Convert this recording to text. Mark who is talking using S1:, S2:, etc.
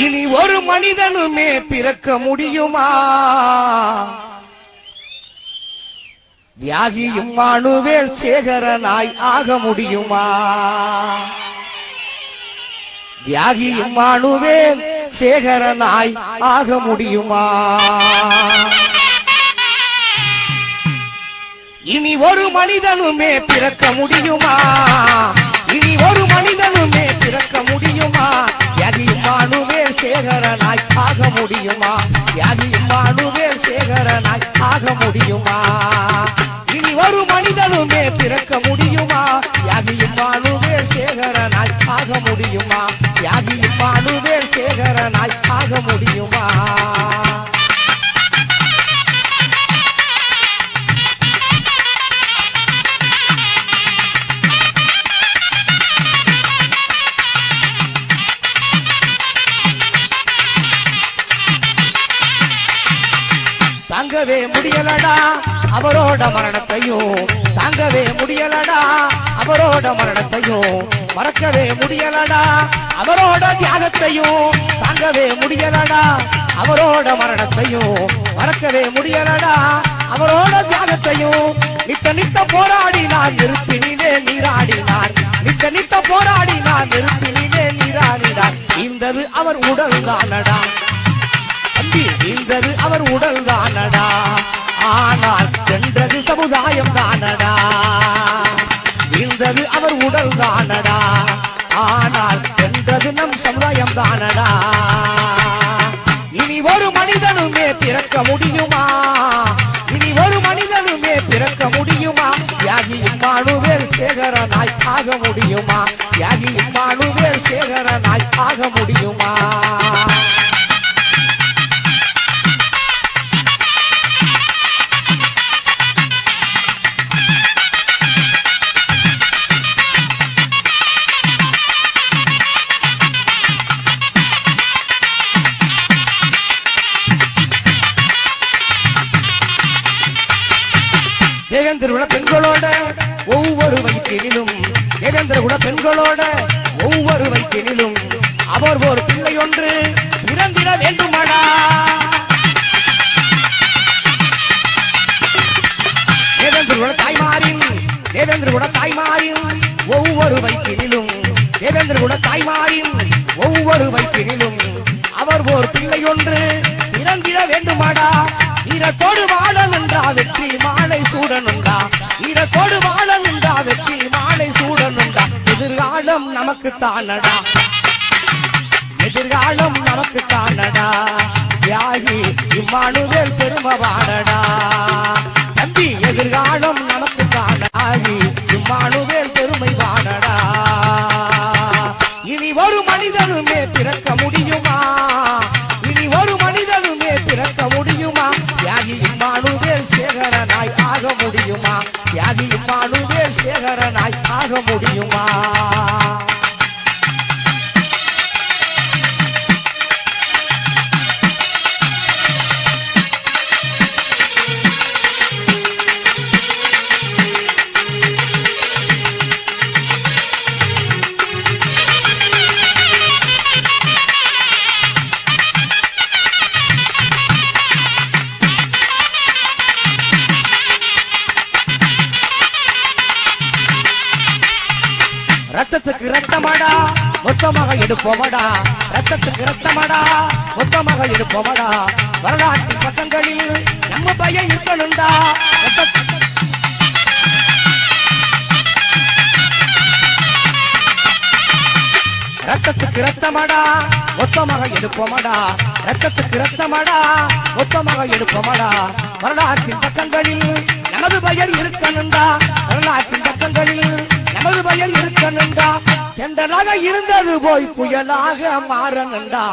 S1: இனி ஒரு மனிதனுமே பிறக்க முடியுமா? தியாகியும் மானுவேல் சேகரனாய் ஆக முடியுமா? தியாகியும் மானுவேல் சேகரனாய் ஆக முடியுமா? இனி ஒரு மனிதனுமே பிறக்க முடியுமா? மானுவேல் சேகரனாய் ஆக முடியுமா? இனி ஒரு மனிதனுமே பிறக்க முடியுமா? யாகியும் மானுவேல் சேகரனாய் ஆக முடியுமா? யாகியும் மானுவேல் சேகரனாய் ஆக முடியுமா? தாங்கவே முடியலடா அவரோட மரணத்தையும் தாங்கவே முடியலடா அவரோட மரணத்தையும் மறக்கவே முடியலடா அவரோட தியாகத்தையும் தாங்கவே முடியலடா அவரோட மரணத்தையும் மறக்கவே முடியலடா அவரோட தியாகத்தையும் நித்த நித்த போராடினார் நெருப்பினிலே நீராடினார். நித்த நித்த போராடினார் நெருப்பினிலே நீராடினார். இந்தது அவர் உடல் தானடா. சென்றது அவர் உடல் தானடா. ஆனால் சென்றது சமுதாயம் தானடா. வீழ்ந்தது அவர் உடல் தானடா. ஆனால் சென்றது நம் சமுதாயம் தானடா. இனி ஒரு மனிதனுமே பிறக்க முடியுமா? இனி ஒரு மனிதனுமே பிறக்க முடியுமா? யாகி இம்மானுவேல் சேகரனாய் ஆக முடியுமா? யாகி இம்மானுவேல் சேகரனாய் ஆக தேவேந்திர பெண்களோட ஒவ்வொரு வயிற்றிலும் தேவேந்திர பெண்களோட ஒவ்வொரு வயிற்றிலும் அவர் ஒரு பிள்ளை ஒன்று பிறந்திட வேண்டுமாடா. தேவேந்திர குல தாய்மாரின் தேவேந்திர குல தாய்மாரின் ஒவ்வொரு வயிற்றிலும் தேவேந்திர குல தாய்மாரின் ஒவ்வொரு வயிற்றிலும் அவர் ஒரு பிள்ளை ஒன்று பிறந்திட வேண்டுமாடா. ஈரத்தோடு வாழனுண்டா வெற்றி மாலை சூடனுண்டா ஈரத்தோடு வாழனுண்டா வெற்றி மாலை சூடனுண்டா எதிர்காலம் நமக்கு தானடா. எதிர்காலம் நமக்கு தானடா. தியாகி இம்மானுவேல் பெருமவாடடா தம்பி எதிர்காலம் நமக்கு தானாகி இம்மானுவேல் பெருமை வாடடா. இனி ஒரு மனிதனுமே பிறக்க முடியுமா? ஆக முடியுமா? தியாகி இம்மானுவேல் சேகரனாய் ஆக முடியுமா? ரத்தத்துக்கு ரத்தமாடா மொத்தமாக எடுப்போமடா. ரத்தத்துக்கு ரத்தமாடா மொத்தமாக எடுப்போமடா. வரலாற்று பக்கங்களில் நம்ம பையன் இருக்கணும்டா. ரத்தத்துக்கு ரத்தமாடா மொத்தமாக எடுப்போமடா. ரத்தத்துக்கு ரத்தமாடா மொத்தமாக எடுப்போமடா. வரலாற்றின் பக்கங்களில் நமது பெயர் இருக்கணும்டா. வரலாற்றின் பக்கங்களில் நமது பெயர் இருக்கணுண்டா தெண்டலாக இருந்தது போய் புயலாக மாறணுண்டா